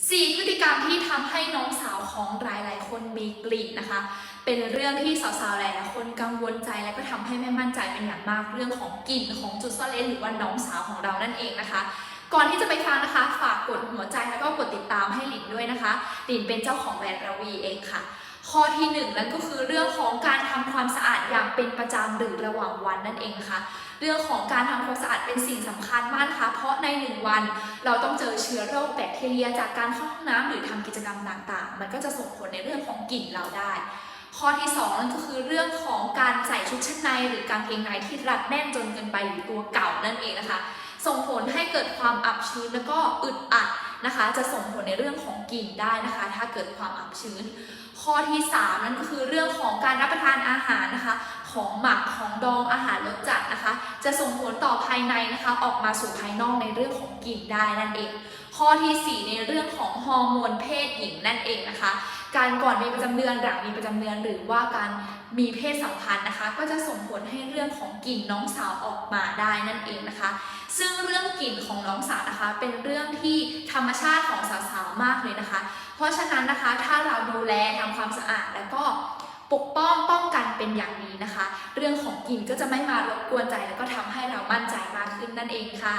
4 พฤติกรรมที่ทำให้น้องสาวของหลาย ๆ คนมีกลิ่นนะคะ เป็นเรื่องที่สาว ๆ หลาย ๆ คนกังวลใจและก็ทำให้ไม่มั่นใจเป็นอย่างมากเรื่องของกลิ่นของจุดซ่อนเร้นหรือว่าน้องสาวของเรานั่นเองนะคะ ก่อนที่จะไปฟังนะคะ ฝากกดหัวใจแล้วก็กดติดตามให้หลินด้วยนะคะหลินเป็นเจ้าของแบรนด์ราวีเองค่ะ ข้อที่หนึ่งนั่นก็คือเรื่องของการทำความสะอาดอย่างเป็นประจำหรือระหว่างวันนั่นเองค่ะ เรื่องของการทำความสะอาดเป็นสิ่งสำคัญมากนะคะ เพราะในหนึ่งวันเราต้องเจอเชื้อโรคแบคทีเรีย จากการเข้าห้องน้ำหรือทำกิจกรรมต่างๆ มันก็จะส่งผลในเรื่องของกลิ่นเราได้ ข้อที่สองนั่นก็คือเรื่องของการใส่ชุดชั้นในหรือกางเกงในที่รัดแน่นจนเกินไปหรือตัวเก่านั่นเองนะคะ ส่งผลให้เกิดความอับชื้นแล้วก็อึดอัดนะคะ จะส่งผลในเรื่องของกลิ่นได้นะคะ ถ้าเกิดความอับชื้น ข้อที่ 3 นั่นก็คือเรื่องของการรับประทานอาหารนะคะ ของหมักของดองอาหารรสจัดนะคะ จะส่งผลต่อภายในนะคะ ออกมาสู่ภายนอกในเรื่องของกลิ่นได้นั่นเอง ข้อทีสี่ 4 ในเรื่องของฮอร์โมนเพศหญิงนั่นเองนะคะ การก่อนมีประจำเดือนหลังมีประจำเดือนหรือว่าการมีเพศสัมพันธ์นะคะ ก็จะส่งผลให้เรื่องของกลิ่นน้องสาวออกมาได้นั่นเองนะคะ ซึ่งเรื่องกลิ่นของน้องสาวนะคะ เป็นเรื่องที่ธรรมชาติของสาวๆมากเลยนะคะ เพราะฉะนั้นนะคะถ้าเราดูแลทำความสะอาดแล้วก็ ปกป้องป้องกันเป็นอย่างดีนะคะ เรื่องของกลิ่นก็จะไม่มารบกวนใจแล้วก็ทำให้เรามั่นใจมากขึ้นนั่นเองค่ะ